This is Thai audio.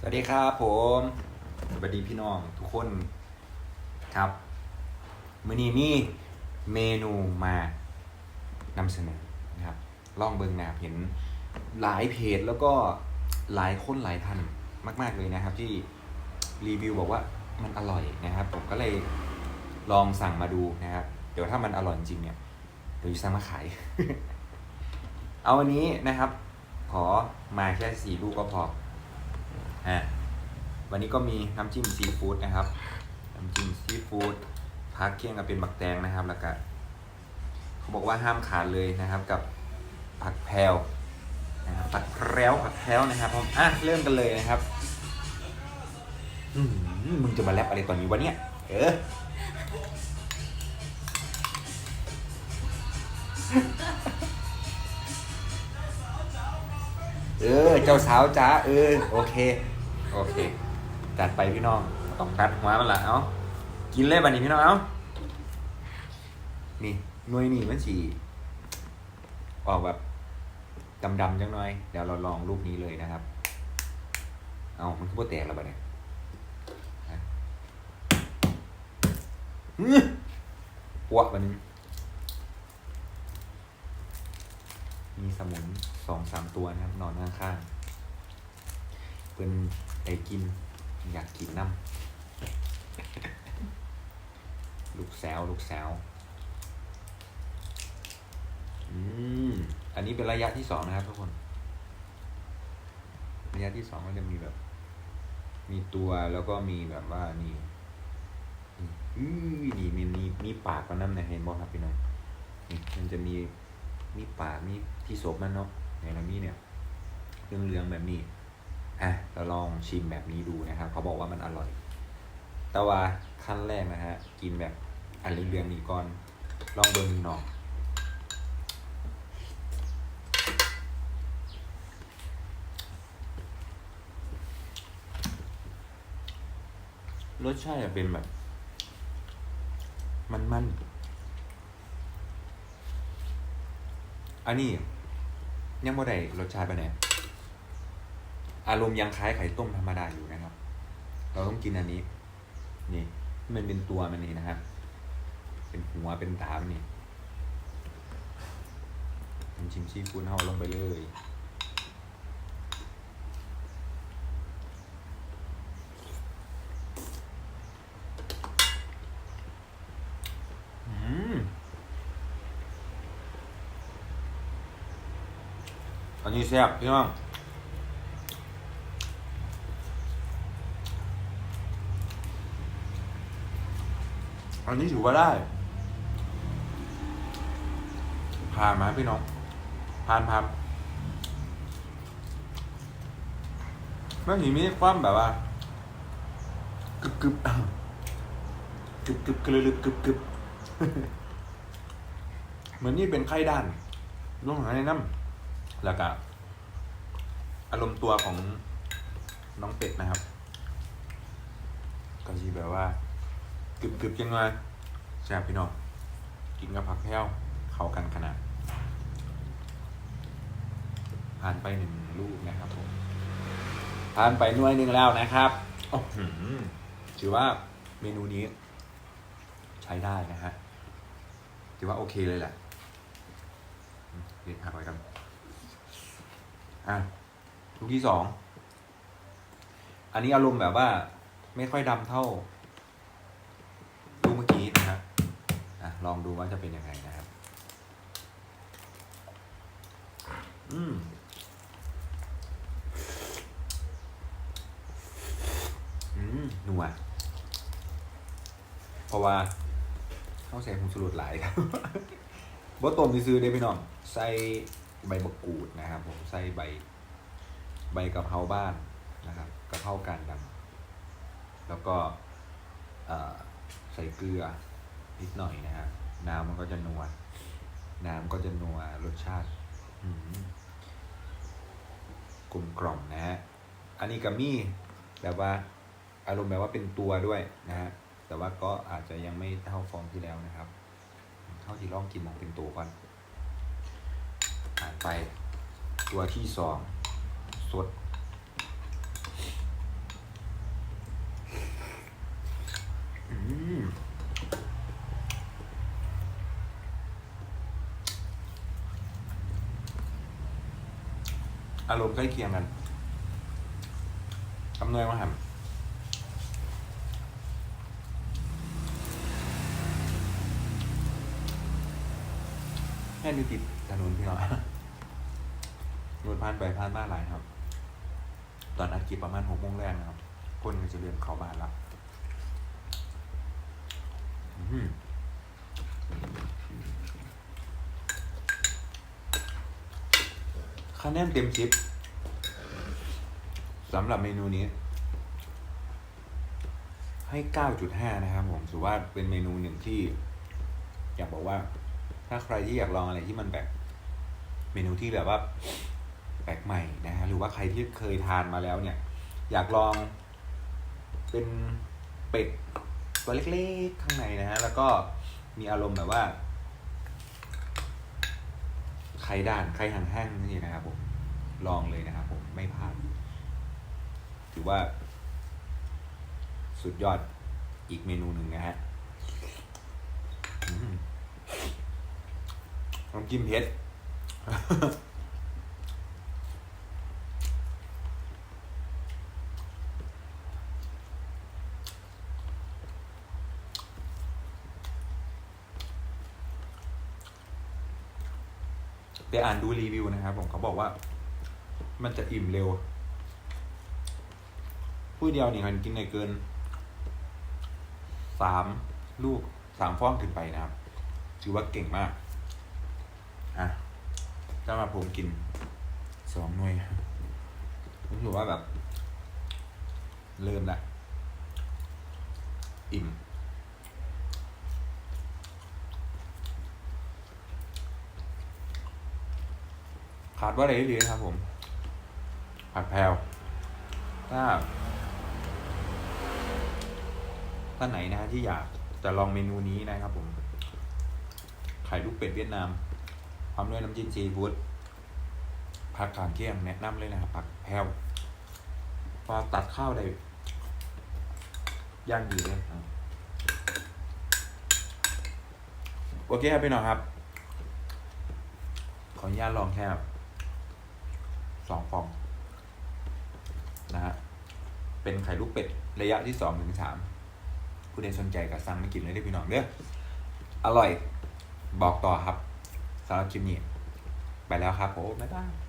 สวัสดีครับผม สวัสดีพี่น้องทุกคนครับมื้อนี้มีเมนูมานำเสนอนะครับล่องเบิงหนาเห็นหลายเพจแล้วก็หลายคนหลายท่านมาก ๆเลยนะครับ ที่รีวิวบอกว่ามันอร่อยนะครับ ผมก็เลยลองสั่งมาดูนะครับ เดี๋ยวถ้ามันอร่อยจริงเนี่ยเดี๋ยวจะสั่งมาขาย เอาวันนี้นะครับ ขอมาแค่สี่ลูกก็พอ อะวันนี้ก็มีน้ำจิ้มซีฟู้ดนะครับ น้ำจิ้มซีฟู้ดพักเคี่ยงกับเป็นบักแตงนะครับ แล้วก็เขาบอกว่าห้ามขาดเลยนะครับ กับผักแพรวนะครับผักแพรวผักแพรวนะครับผมอะเริ่มกันเลยนะครับอืมมึงจะมาแรปอะไรตอนนี้วะเนี่ยเออเออ เจ้าสาวจ้าเออ โอเค โอเคจัดไปพี่น้องต้องตัดหัวมันละเอ้ากินเลยบัดนี้พี่น้องเอ้านี่หน่วยนี่มันสีออกแบบดำๆจังหน่อย เดี๋ยวเราลองรูปนี้เลยนะครับ เอามันคือโปแตกแล้วบัดเนี่ยฮะอื้อปวกมันมีสมุนสองสามตัวนะครับ นอนข้างๆ เป็นไอ้กิน อยากกินน้ำลูกแซวลูกแซวอืมอันนี้เป็นระยะที่สองนะครับทุกคน ระยะที่สองก็จะมีแบบ มีตัวแล้วก็มีแบบว่านี่นี่อื้อนี่มีมีมีปากมันนั่นนะเห็นบ่ครับพี่น้องนี่มันจะมีมีปากมีที่ศพมันเนาะในละมีเนี่ยเรื่องเรื่องแบบนี้ อะเราลองชิมแบบนี้ดูนะครับ เขาบอกว่ามันอร่อย แต่ว่าขั้นแรกนะฮะ กินแบบอันเรื่องๆนี้ก่อน ลองเบิ้งหน่อยรสชาติจะเป็นแบบ มันๆอันนี้ ยังบ่ได้รสชาติปไหนใด อารมณ์ยังคล้ายไข่ต้มธรรมดาอยู่นะครับ เราต้องกินอันนี้ นี่มันเป็นตัวมันนี่นะครับ เป็นหัวเป็นตามนนี่น้ำจิ้มซีฟู้ดเอาลงไปเลยอันนี้แซ่บพี่น้อง อันนี้ถือว่าได้ ผ่านไหมาพี่น้อง ผ่านผ่านไม่เห็นมีความแบบว่ากึบกึบกึบกึบกรึบกึบกึบเหมือนนี่เป็นไข้ด้านน้องหาในน้ำแล้วก็อารมณ์ตัวของน้องเป็ดนะครับ ก็ชีแบบว่า กึบกึบๆยังไงแซ่บพี่น้องกินกับผักแพ้วเข้ากันขนาดผ่านไปหนึ่งลูกนะครับผมผ่านไปน่วยหนึ่งแล้วนะครับโอ้โหถือว่าเมนูนี้ ใช้ได้นะฮะถือว่าโอเคเลยแหละเด็ดผักไว้กันอะลูกที่สอง อันนี้อารมณ์แบบว่า ไม่ค่อยดำเท่า ลองดูว่าจะเป็นยังไงนะครับ อืมอืมนัวเพราะว่าเขาใส่ผงชูรสหลายครับบ่ต้มซื้อๆได้พี่น้องใส่ใบมะกรูดนะครับ ผมใส่ใบ ใบกะเพราบ้านนะครับกะเพราการดำแล้วก็เอ่อใส่เกลือ นิดหน่อยนะฮะน้ำมันก็จะนัว น้ำก็จะนัวรสชาติอืมกลมกล่อมนะฮะอันนี้กัมี่แบบว่าอารมณ์แบบว่าเป็นตัวด้วยนะฮะแต่ว่าก็อาจจะยังไม่เท่าฟองที่แล้วนะครับเท่าที่ลองกินมองเป็นตัวก่อนผ่านไปตัวที่สองสด อารมณ์ใกล้เคียงกันคำนวยมาครับแค่ดูติดถนนพี่น้อยรถผ่านไปผ่านมาหลายครับ ตอนอัดคลิปประมาณหกโมงแรกนะครับ คนก็จะเรียนเข้าบ้านแล้วอื้อหือ คะแนนเต็มชิปสำหรับเมนูนี้ ให้ 9.5 นะครับผมถือว่าเป็นเมนูหนึ่งที่ อยากบอกว่า ถ้าใครที่อยากลองอะไรที่มันแบบเมนูที่แบบว่าแปลกใหม่นะฮะหรือว่าใครที่เคยทานมาแล้วเนี่ย อยากลอง เป็นเป็ดตัวเล็กๆข้างในนะฮะแล้วก็มีอารมณ์แบบว่า ข่ด่านไข่ห่างแห้งนี่นะครับผมลองเลยนะครับผมไม่พลาดถือว่า สุดยอดอีกเมนูหนึ่งนะฮะน้ำจิ้มเพช ไปอ่านดูรีวิวนะครับผมเขาบอกว่า มันจะอิ่มเร็วผู้เดียวนี่มันกินได้เกินสามลูกสามฟองขึ้นไปนะครับ ถือว่าเก่งมากอะถ้ามาผมกินสองหน่วยรู้สึกว่าแบบ เริ่มละอิ่ม ขาดว่าอะไรดีนะครับผมผัดแพรวถ้าท่านไหนนะที่อยากจะลองเมนูนี้นะครับผม ไข่ลูกเป็ดเวียดนามพร้อมด้วยน้ำจิ้มซีฟู้ดผักกางเที่ยงแนะนำเลยนะครับผักแพรวพอตัดข้าวได้ย่างดีเลยโอเคครับพี่น้องครับ ขออนุญาตลองแค่ สองฟองนะฮะเป็นไข่ลูกเป็ดระยะที่สองถึงสามผู้ใดสนใจกับสั่งไม่กินเลยได้พี่น้องเด้ออร่อยบอกต่อครับสำหรับคลิปนี้ ไปแล้วครับผมบ๊ายบาย